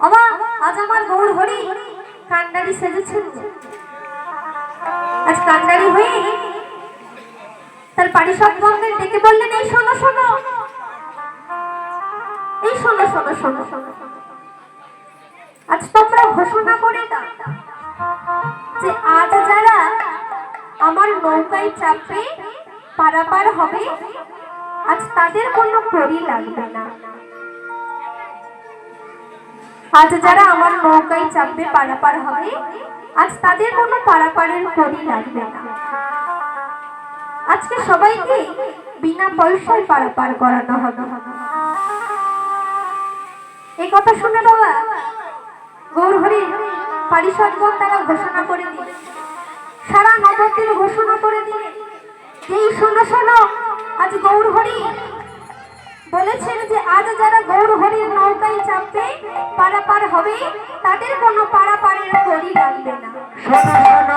অবা আজ আমার গৌর হরি কান্ডারি সেজেছেন। আজ কান্ডারি হয়ে তার পারিষদগণদের ডেকে বললেন, এই শোনো শোনো। এই শোনো শোনো শোনো শোনো। আজ তোমরা ঘোষণা করে দাও যে আজ যারা আমার নৌকায় চাপবে পারাপার হবে, আজ তাদের কোনো করি লাগবে না। আজ যারা আমার নৌকায় চাপবে পারাপার হবে, আজ তাদের কোনো পারাপারের করি লাগবে না। আজকে সবাইকে বিনা পয়সায় পারাপার করানো হবে। এই কথা শুনে বাবা গৌরহরি পারিষদগণ তারা ঘোষণা করে দিল সারা নবদ্বীপ ঘোষণা করে দিলেন এই শোনো শোনো আজ গৌরহরি বলেছেন যে আজ যারা গৌরহরির নৌকায় চাপবে পারাপার হবে তাদের কোনো পারাপারের করি লাগবে না। গৌর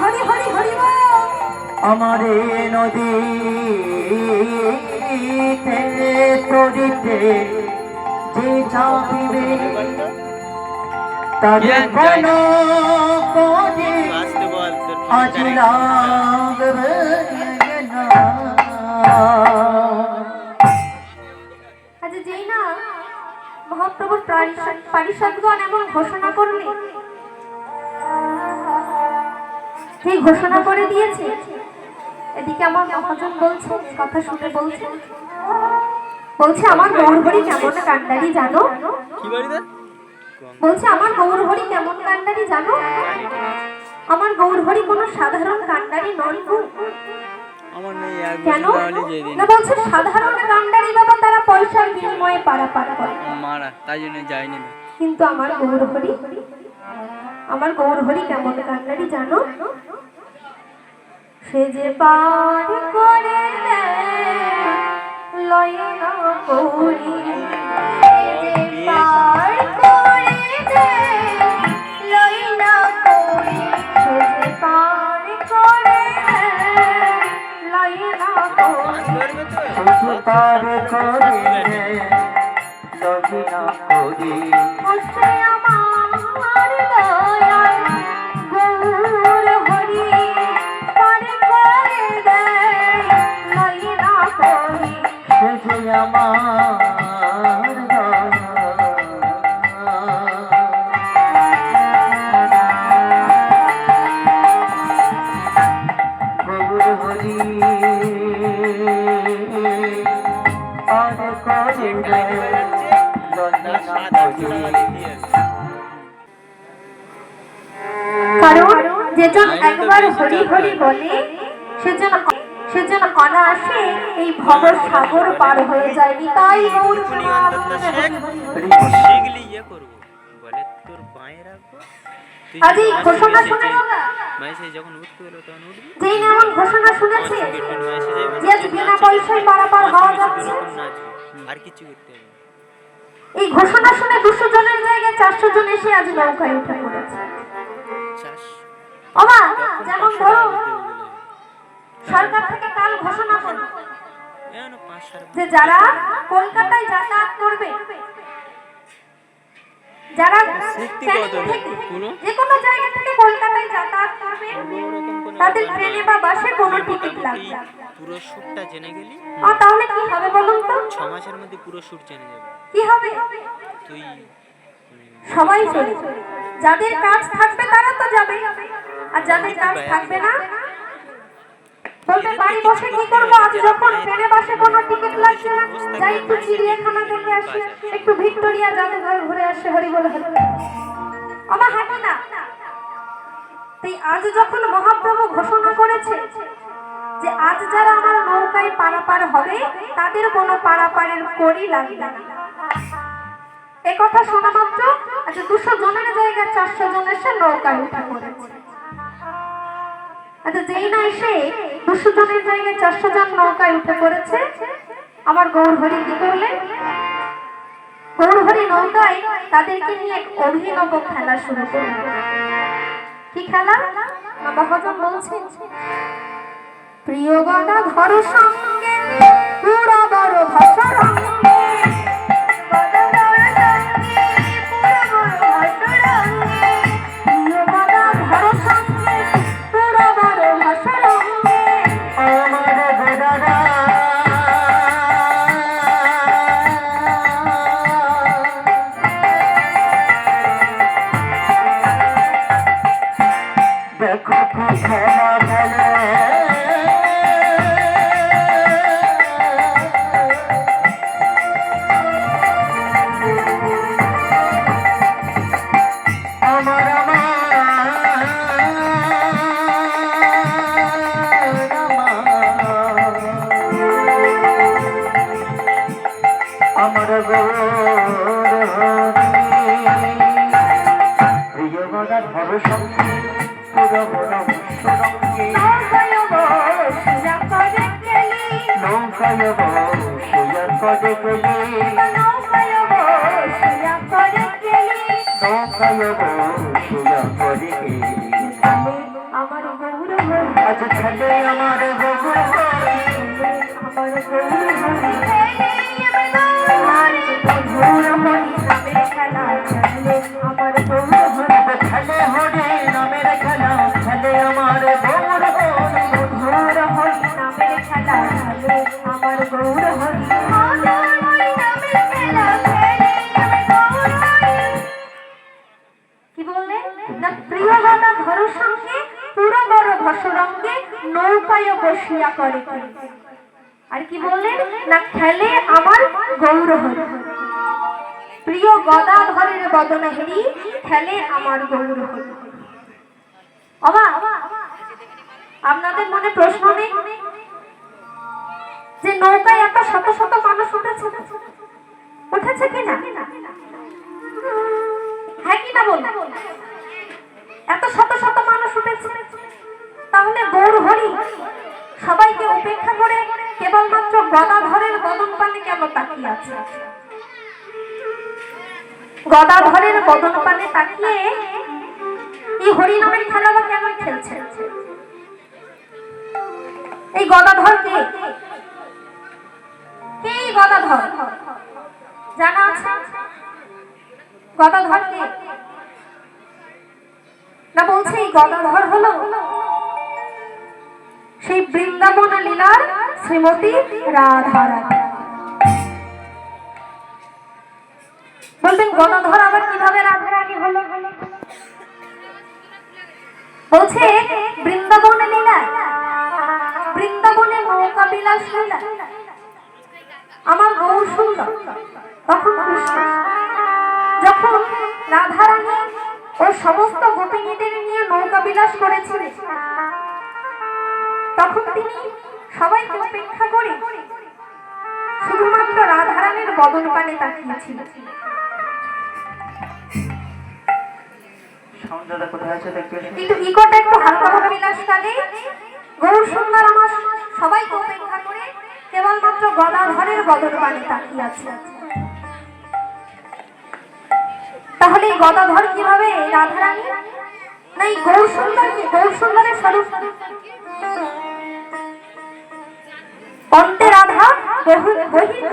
হরি হরি হরি। আমারে নদী তরিতে যে চাপিবে তাদের কোন কোনে লাগবে না আজ যেই না মহাপ্রভুর পারিষদগণ এমন ঘোষণা করলে? যে ঘোষণা করে দিয়েছে? এদিকে আমার মহাজন বলছে কথা শুনে বলছে। বলছে আমার গৌরহরি কেমন কান্ডারি জানো? বলছে আমার গৌরহরি কেমন কান্ডারি জানো? আমার গৌরহরি কোনো সাধারণ কান্ডারি নন কেন না বলছে সাধারণ কান্ডারি বাবা তারা পয়সার বিনিময়ে পারাপার করে মারা তাই জন্য যাইনি না কিন্তু আমার গৌরহরি আমার গৌরহরি কেমন কান্ডারি জানো সে যে পার করে লয় না করি সে যে পার পার করিলে লবিনা করি। হরি হরি বলে সেজন সেজন অনায়াসে এই ভব সাগর পার হয়ে যায়। তাই গৌর ইয়ে করব। বলে তোর বাঁয়ে রাখব। আজ এই ঘোষণা শুনে যাবি, বাবা মাসে যখন উঠতে হলো তখন উঠবি? যেই না এমন ঘোষণা শুনেছে কীর্তন মাসে যাবি, যে আজ বিনা পয়সায় পারাপার হওয়া যাচ্ছে। আর কিছু করতে হবে এই ঘোষণা শুনে দুশো জনের জায়গায় চারশো জন এসে আজ নৌকায় উঠে পড়েছে। অবা যেমন ধরো। সরকার থেকে কাল ঘোষণা সাত যে যারা কলকাতায় যাতায়াত করবে যারা যে কোনো জায়গা থেকে কলকাতায় যাতায়াত করবে তাদের ট্রেনে বা বাসে কোনো টিকিট লাগবে পুরো শ্যুটটা জেনে গেলি? আর তাহলে কি হবে বলুন তো? ছ মাসের মধ্যে পুরো শ্যুট জেনে যাবে। কি হবে? তুই সবাই চলে যাদের কাজ থাকবে তারা তো যাবে। আর যাদের কাজ থাকবে না বলবে বাড়ি বসে কি করব? আজ যখন ট্রেনে বাসে কোনো টিকিট লাগছে না যাই একটু চিড়িয়াখানা দেখে আসি একটু ভিক্টোরিয়া জাদুঘর ঘুরে আসে হরি বলে আমার হাঁটো না। তাই আজ যখন মহাপ্রভু ঘোষণা করেছে যে আজ যারা আমার নৌকায় পারাপার হবে তাদের কোনো পারাপারের করি লাগবে না। এ কথা শোনা মাত্র। আচ্ছা দুশো জনের জায়গায় চারশো জনের এসে নৌকায় উঠে পড়েছে। আচ্ছা যেই না এসে দুশো জনের জায়গায় চারশো জন নৌকায় উঠে পড়েছে। আমার গৌরহরি কি করলেন গৌরহরি নৌকায় তাদেরকে নিয়ে এক অভিনব খেলা শুরু করলেন কি খেলা? বাবা হজম বলছেন, প্রিয় গদা, ধর সঙ্গে পুরাবা প্রিয় গদা ধর সঙ্গে পুরো বড় সঙ্গে। নৌকায় বসিয়া করে গেলি। নৌকায় বসিয়া করে গেলি। আজ ছেলে আমার গৌর আমার গৌর বড় ভসরঙ্গে নৌকায় বসিয়া করে আর কি বললেন না খেলে আমার গৌর হরি প্রিয় গদাধরের বদনে হেরি খেলে আমার গৌর হরি অবা, আপনাদের মনে প্রশ্ন নেই? যে নৌকায় এত শত শত মানুষ উঠেছে উঠেছে কি না? হ্যাঁ কি না বল এত শত শত মানুষ উঠেছে। তাহলে গৌর হরি সবাইকে উপেক্ষা করে কেবলমাত্র গদাধরের বদন পানে কেন তাকিয়ে আছে? গদাধরের বদন পানে তাকিয়ে এই হরিনামের খেলা বা কেন খেলছে? এই গদাধর কে? কে এই গদাধর? জানা আছে? গদাধর কে? না বলছে এই গদাধর হলো? সেই বৃন্দাবন লীলার শ্রীমতী রাধা রানী বলবেন গদাধর আবার কীভাবে রাধা রানী হলো? বলছে, বৃন্দাবন লীলা, বৃন্দাবনে নৌকা বিলাস লীলা, আমার গৌর সুন্দর। তখন যখন রাধারানী ও সমস্ত গোপিনীদের নিয়ে নৌকা বিলাস করেছিলেন তখন তিনি সবাইকে উপেক্ষা করে শুধুমাত্র রাধারানীর বদন পানে এসো। কিন্তু ইকোটা একটু হালকা ভাবে বিলাসকালে গৌর সুন্দর আমার সবাইকে উপেক্ষা করে কেবলমাত্র গদাধরের বদন পানে তাকিয়ে আছে তাহলে এই গদাধর কীভাবে রাধারানী? না এই গৌর সুন্দর কি গৌর সুন্দরের স্বরূপ? অন্তে রাধা কৃষ্ণ।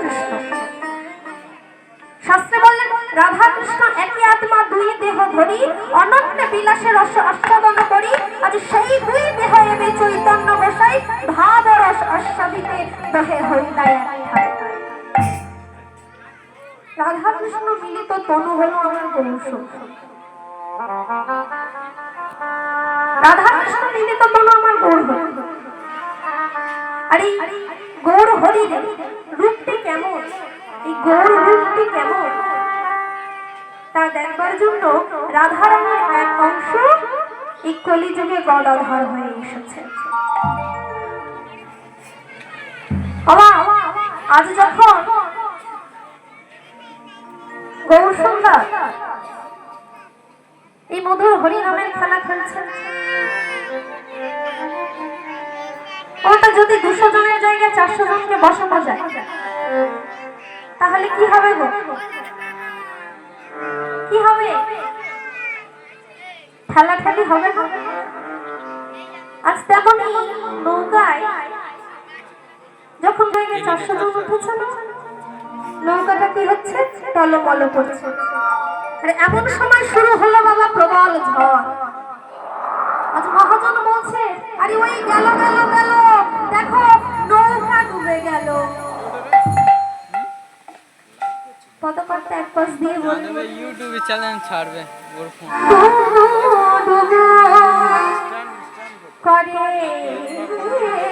শাস্ত্রে বললেন, রাধা কৃষ্ণ একই আত্মা দুই দেহ ধরি অনন্য বিলাসের রস আস্বাদন করি, আজ সেই দুই দেহ এবে চৈতন্য বসাই, ভাব রস আস্বাদিতে দহে এক রাধা কৃষ্ণ মিলিত তনু হলো আমার গৌর রাধা কৃষ্ণ মিলিত তনু আমার গৌর হরি। আর গৌর হরির রূপটি কেমন? এই গৌর রূপটি কেমন? তা দেখবার জন্য রাধারানীর এক অংশ এই কলিযুগে গদাধর হয়ে এসেছে। আজ যখন গৌর সন্ধ্যা এই মধুর হরিনামের খেলা খেলছে ওটা যদি দুশো জনের জায়গায় চারশো জনকে বসানো যায়, তাহলে কি হবে গো? কি হবে? ঠেলাঠেলি হবে না আজ তেমনই নৌকায় যখন জায়গায় চারশো জন উঠেছে না, নৌকাটা কি হচ্ছে? টলমল করছে। আর এমন সময় শুরু হলো বাবা প্রবল ঝড়। আজ মহাজন বলছে, আরে ওই গেল গেল গেল। নৌকা ডুবে গেল পদকর্তা এক পাশ দিয়ে বলল দেবে ইউটিউবে চ্যানেল ছাড়বে ওর ফোন ডুবো করে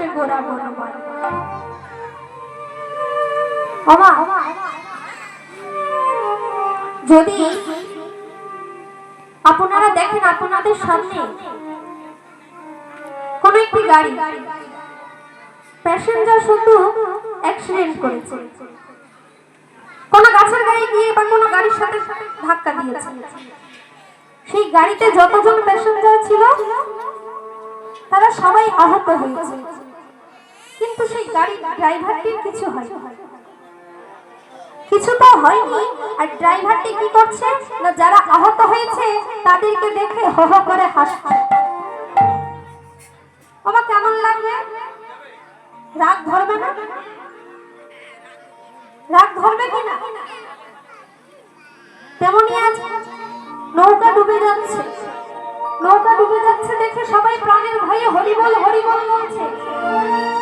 আকাশে ঘোরা বনবান যদি আপনারা দেখেন আপনাদের সামনে কোন একটি গাড়ি প্যাসেঞ্জার শুধু অ্যাক্সিডেন্ট করেছে। কোন গাছের গায়ে গিয়ে বা কোনো গাড়ির সাথে ধাক্কা দিয়েছে। সেই গাড়িতে যতজন প্যাসেঞ্জার ছিল, তারা সবাই আহত হয়েছে। কিন্তু সেই গাড়ির ড্রাইভারটির কিছু হয় কিছু তো হয়নি। আর ড্রাইভারটি কি করছে? না যারা আহত হয়েছে, তাদেরকে দেখে হো হো করে হাসছে। আমার কেমন লাগবে? রাগ ধরবে না? রাগ ধরবে কি না? তেমনই আজ নৌকা ডুবে যাচ্ছে। নৌকা ডুবে যাচ্ছে দেখে সবাই প্রাণের ভয়ে হরিবল হরিবল বলছে।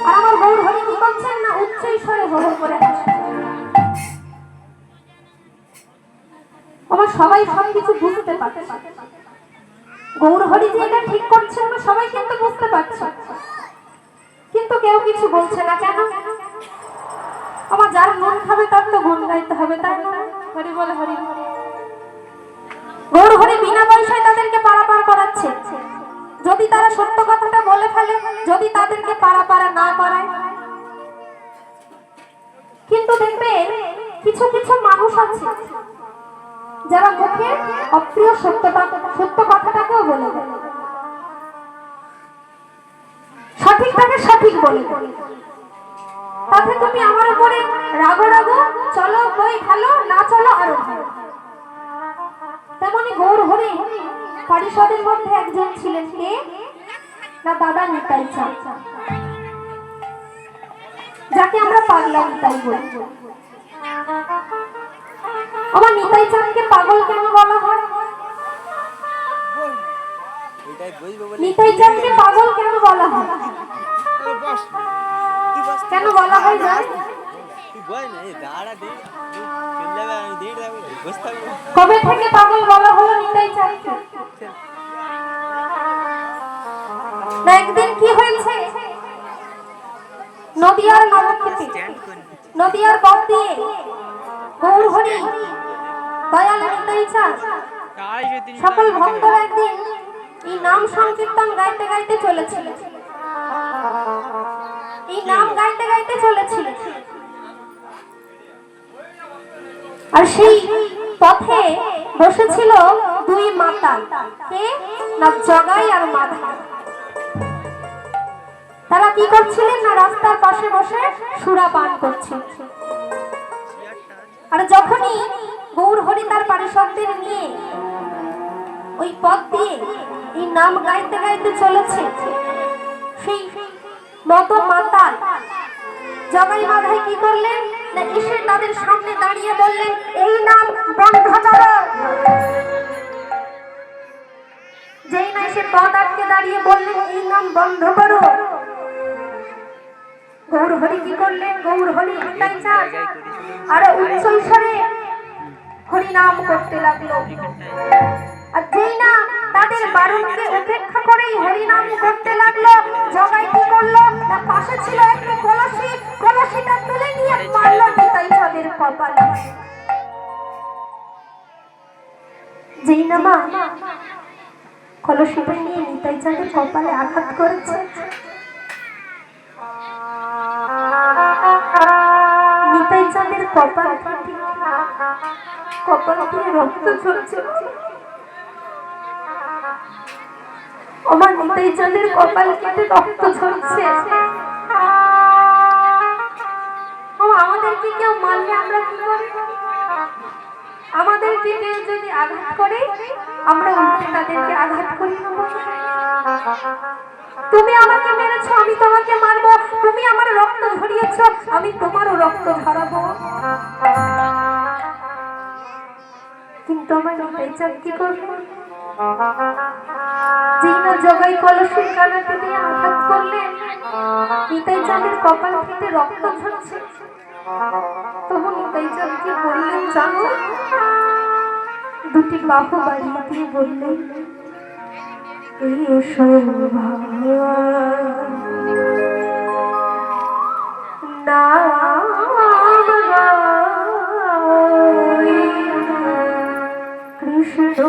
আর আমার হরি করছেন না, উচ্চ ঈশ্বরে করে আমার সবাই বুঝতে পারছে। গৌর হরি যে এটা ঠিক করছেন না সবাই কিন্তু বুঝতে পারছে। কিন্তু কেউ কিছু বলছে না কেন? আমার যার মন খাবে তার তো গুণ গাইতে হবে, তাই না? হরি বলে হরি। গৌর হরি বিনা পয়সায় তাদেরকে পারাপার করাচ্ছে যদি তারা সত্য কথাটা বলে ফেলে, যদি তাদেরকে পারাপারা না করায়। কিন্তু দেখবে কিছু কিছু মানুষ আছে, যারা মুখে অপ্রিয় সত্যটা সত্য কথাটাকেও বলে সঠিকটাকে সঠিক বলে তাতে তুমি আমার উপরে রাগো রাগো, চলো, বই ভালো না চলো, আরও ভালো তেমনি গৌর হরি পরিষদের মধ্যে একজন ছিলেন কে? না, দাদা নিতাই চা। যাকে আমরা পাগলা নিতাই বলি। আমার নিতাই চাঁদকে পাগল কেন বলা হয়? নিতাই চাঁদকে পাগল কেন বলা হয়? কেন বলা হয় না কবে থেকে পাগল বলা হলো নিতাই চাঁদকে? একদিন কি হয়েছে? নদিয়ার নবদ্বীপে নদিয়ার পথ দিয়ে গৌর দয়াল নিতাই চাঁদ আড়াইশো তিন সকল ভক্তরা একদিন এই নাম সংকীর্তন গাইতে গাইতে চলেছিল। এই নাম গাইতে গাইতে চলেছিল। আর সেই পথে বসেছিল দুই মাতা, কে? না জগাই আর মাধা। তারা কি করছিলেন? না রাস্তার পাশে বসে সুরা পান করছিল আর যখনই গৌর হরি তার পারিষদদের নিয়ে ওই পথ দিয়ে এই নাম গাইতে গাইতে চলেছে, সেই মত মাতাল জগাই মাধাই কি করলেন? না এসে তাদের সামনে দাঁড়িয়ে বললেন, এই নাম বন্ধ করো। যেই না সে পথ আটকে দাঁড়িয়ে বললেন, এই নাম বন্ধ করো। গৌর হরি কি করলেন? গৌর হরি নিতাই চাঁদ আর উচ্চ ঈশ্বরে হরিনাম করতে লাগল। আর যেই না তাদের বারণকে উপেক্ষা করেই হরিনাম করতে লাগল, জগাই কি করল? না পাশে ছিল একটা কলসি, কলসিটা তুলে নিয়ে মারলো নিতাই চাঁদের কপালে। যেই না মা কলসিটা নিয়ে নিতাই চাঁদের কপালে আঘাত করেছে। নিতাই চাঁদের কপাল কপাল দিয়ে রক্ত ঝরছে। আমার নিতাই চাঁদের কপাল কেটে রক্ত ঝরছে। ও আমাদেরকে কেউ মারলে আমরা কি করি? আমাদেরকে কেউ যদি আঘাত করে, আমরা উল্টে তাদেরকে আঘাত করি তুমি আমাকে মেরেছো, আমি তোমাকে মারবো, তুমি আমার রক্ত ঝরিয়েছো আমি তোমারও রক্ত ঝরাবো কিন্তু আমার চাঁদ কি করব যেই না জগাই কলসের কানাতে দিয়ে আঘাত করলেন নিতাই চাঁদের কপাল থেকে রক্ত ঝরছে। তখন নিতাইচাঁদকে বললেন জানো? দুটি বাহু বাড়িয়ে দিয়ে বললেন, এই শোভা না কৃষ্ণ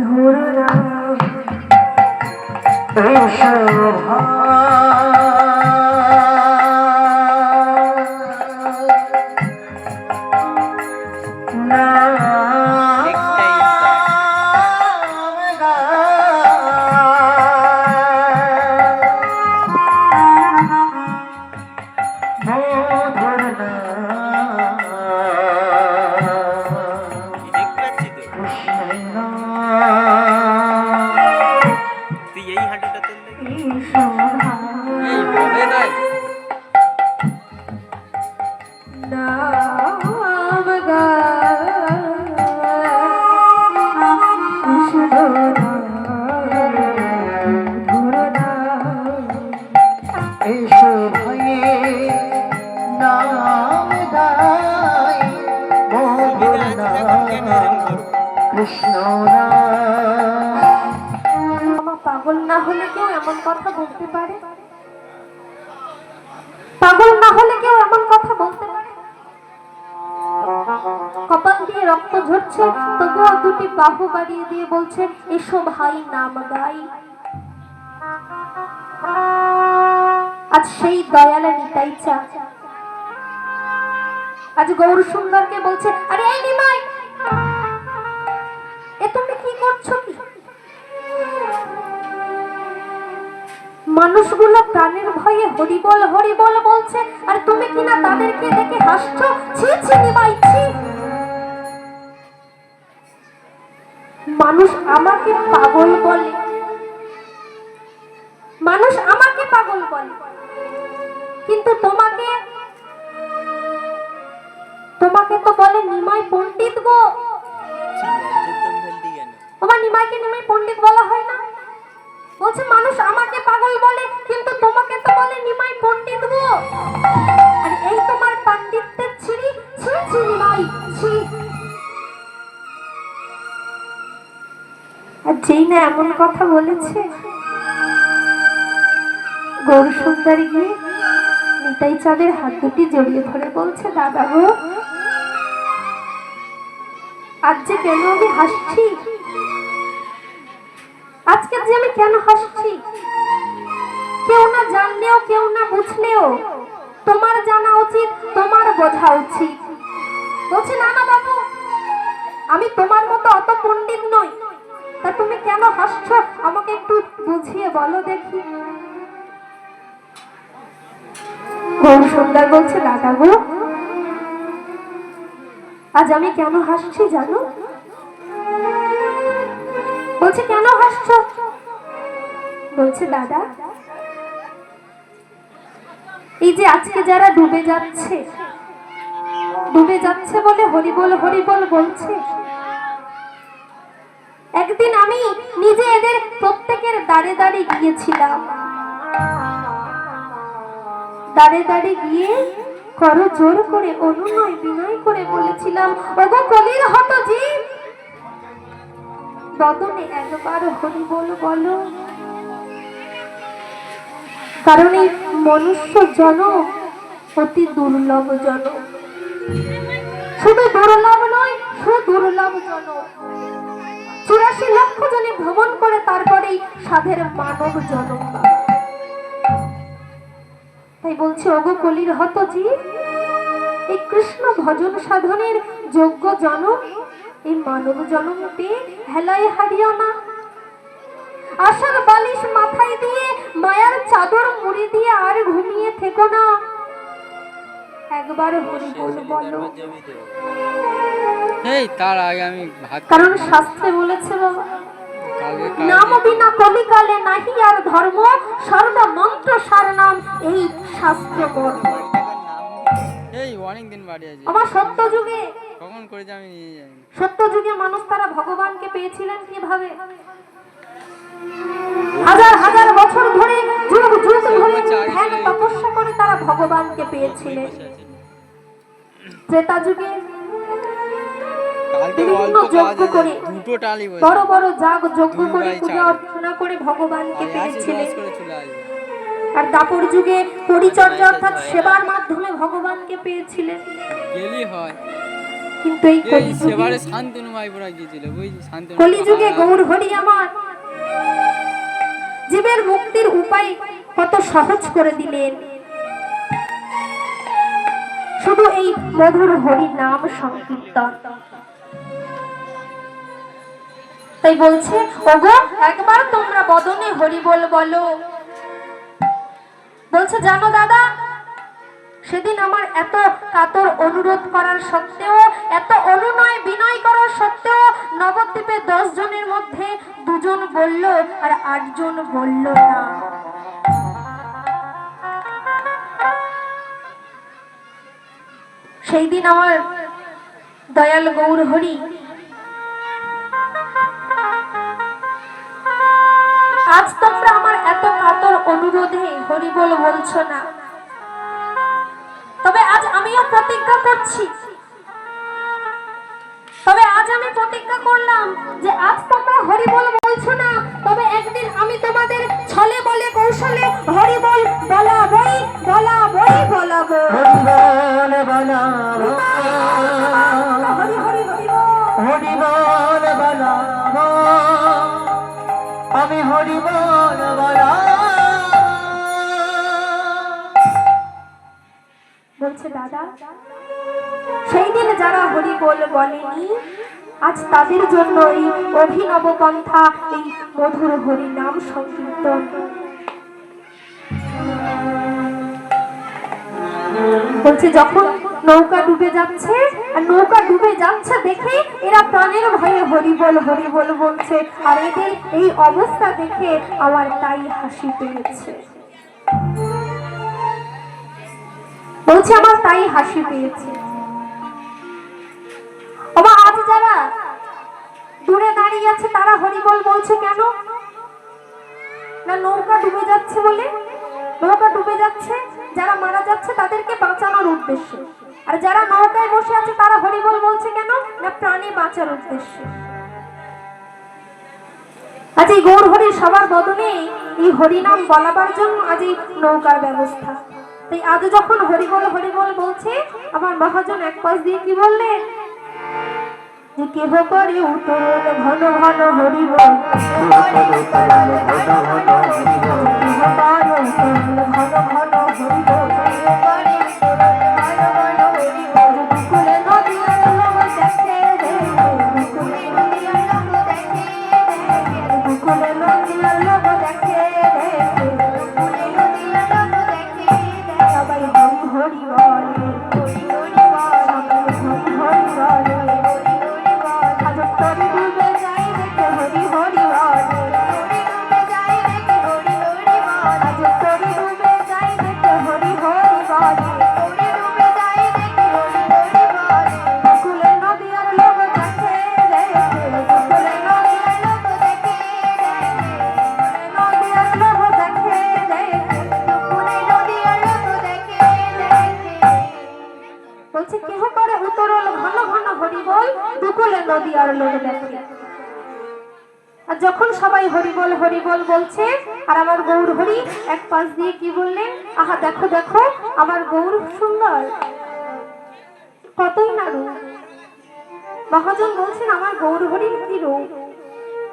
ধরুন কৃষ্ণ বাড়িয়ে দিয়ে বলছে এসো ভাই, নাম গাই। আজ সেই দয়ালে নিতাই চা। আজ গৌর সুন্দরকে বলছে, আরে এই নিমাই, এ তুমি কি করছ কি? মানুষগুলো প্রাণের ভয়ে বলছে, আর তুমি কিনা তাদেরকে দেখে হাসছো? ছি ছি নিমাই, ছি। মানুষ আমাকে পাগল বলে। মানুষ আমাকে পাগল বলে। কিন্তু তোমাকে তোমাকে তো বলে নিমাই পণ্ডিত গো। তোমার নিমাইকে নিমাই পণ্ডিত বলা হয় না? বলছে, মানুষ আমাকে পাগল বলে, কিন্তু তোমাকে তো বলে নিমাই পণ্ডিত গো। আর এই তোমার পাণ্ডিত্যের ছিরি ছি ছি নিমাই ছি আর যেই না এমন কথা বলেছে? গৌর সুন্দরী গিয়ে নিতাই চাঁদের হাত দুটি জড়িয়ে ধরে বলছে, দাদা গো, আজ যে কেন আমি হাসছি? আজকে যে আমি কেন হাসছি? কেউ না জানলেও, কেউ না বুঝলেও তোমার জানা উচিত, তোমার বোঝা উচিত। বলছে, না না, বাবু, আমি তোমার মতো অত পণ্ডিত নই। তা তুমি কেন হাসছো? আমাকে একটু বুঝিয়ে বলো দেখি। সুন্দর বলছে দাদা গো আজ আমি কেন হাসছি জানো? বলছে, কেন হাসছ? বলছে, দাদা, এই যে আজকে যারা ডুবে যাচ্ছে ডুবে যাচ্ছে বলে হরিবল হরিবল বলছে একদিন আমি নিজে এদের প্রত্যেকের দাঁড়ে দাঁড়ে গিয়েছিলাম। দাঁড়ে দাঁড়ে গিয়ে করো জোর করে, অনুনয় বিনয় করে বলেছিলাম, ওগো কলির হত জীব বদনে একবার হরি বল বলো। কারণ এই মনুষ্য জন অতি দুর্লভ জন। শুধু দুর্লভ নয়, শুধু দুর্লভ জন। চুরাশি লক্ষ জনে ভ্রমণ করে তারপরেই সাধের মানব জনম। তাই বলছে অগো কলির হত জীব এই কৃষ্ণ ভজন সাধনের যোগ্য জনম এই মানব জনম পেয়ে হেলায় হারিও না। আশার বালিশ মাথায় দিয়ে মায়ার চাদর মুড়ি দিয়ে আর ঘুমিয়ে থেকো না। একবার হরি বল বলো। এই তার আগে আমি ভাত কারণ শাস্ত্রে বলেছে বাবা নাম বিনা কলিকালে নাহি আর ধর্ম সর্ব মন্ত্র সার নাম এই শাস্ত্র এই অনেক দিন বাড়ি আছে। আমার সত্য যুগে। কখন করেছে আমি নিজে জানি না। সত্য যুগে মানুষ তারা ভগবানকে পেয়েছিলেন কীভাবে? হাজার হাজার বছর ধরে যুগ যুগ ধরে ধ্যান তপস্যা করে তারা ভগবানকে পেয়েছিলেন। ত্রেতা যুগে বিভিন্ন যজ্ঞ করে বড় বড় যাগ যজ্ঞ করে পূজা অর্চনা করে ভগবানকে পেয়েছিলেন আর দাপর যুগে পরিচর্যা অর্থাৎ সেবার মাধ্যমে ভগবানকে পেয়েছিলেন গেলি হয়। কিন্তু এই সেবারে শান্তনু মাইপুরা গিয়েছিল বুঝলি? শান্তনু কলিযুগে গৌর হরি আমার। জীবের মুক্তির উপায় কত সহজ করে দিলেন। শুধু এই মধুর হরি নাম সংকীর্তন। তাই বলছে, ওগো, একবার তোমরা বদনে হরি বল বলো। বলছে, জানো দাদা, সেদিন আমার এত কাতর অনুরোধ করার সত্ত্বেও, এত অনুনয় বিনয় করার সত্ত্বেও নবদ্বীপে দশ জনের মধ্যে দুজন বলল আর আটজন বলল না। সেই দিন আমার দয়াল গৌর হরি আজ তোমরা আমার এত কাতর অনুরোধে হরি বল বলছো না। তবে আজ আমিও প্রতিজ্ঞা করছি। তবে আজ আমি প্রতিজ্ঞা করলাম যে আজ তোমরা হরি বল বলছো না, তবে একদিন আমি তোমাদের ছলে বলে কৌশলে হরি বল বলাবই বলাবই বলাবো। হরিবল বলাবো। আমি বলাবো বলছে, দাদা, সেই দিন যারা হরি বল বলেনি, আজ তাদের জন্য এই অভিনব পন্থা, এই মধুর হরি নাম সংকীর্তন। বলছে, যখন নৌকা ডুবে যাচ্ছে আর নৌকা ডুবে যাচ্ছে দেখে এরা প্রাণের ভয়ে হরি বল হরি বল বলছে। আর এদের এই অবস্থা দেখে আমার তাই হাসি পেয়েছে। বলছে আমার তাই হাসি পেয়েছে। বাবা আজ যারা দূরে দাঁড়িয়ে আছে, তারা হরিবল বলছে কেন? না, নৌকা ডুবে যাচ্ছে বলে? নৌকা ডুবে যাচ্ছে, যারা মারা যাচ্ছে, তাদেরকে বাঁচানোর উদ্দেশ্যে। আর যারা নৌকায় বসে আছে, তারা হরিবল বলছে কেন? না, প্রাণী বাঁচার উদ্দেশ্যে। আজ এই গৌর হরি সবার বদনে এই হরিনাম বলাবার জন্য আজ এই নৌকার ব্যবস্থা। তাই আজ যখন হরিবল হরিবল বলছে, আমার মহাজন এক পাশ দিয়ে কি বললেন? যে কেহ করে উত্তরণ ঘন ঘন হরিবল ঘন ঘন হরিবল আমার কি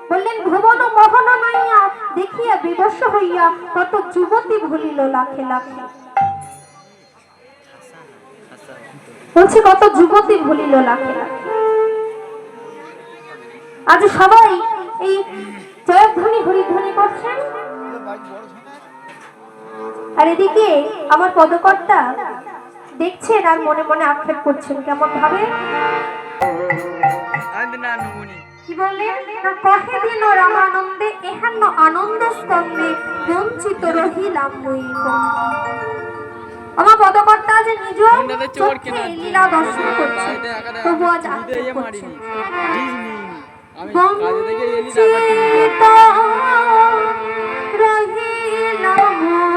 বললেন ভুবন মোহন নাইয়া দেখিয়া বিবশ হইয়া কত যুবতী ভুলিল লাখে লাখে। বলছে, কত যুবতী ভুলিল লাখে লাখে। আজ সবাই এই জয়ধ্বনি হরিধ্বনি করছেন। আর এদিকে আমার পদকর্তা দেখছেন আর মনে মনে আক্ষেপ করছেন কেমন ভাবে আমি কি বললেন না কহে দিল রামানন্দে এহান্ন আনন্দ স্কন্দে বঞ্চিত রহিলাম মই আমার পদকর্তা যে নিজ চোখে লীলা দর্শন করছে তবু আজ করছে বঞ্চিত রহিলাম মই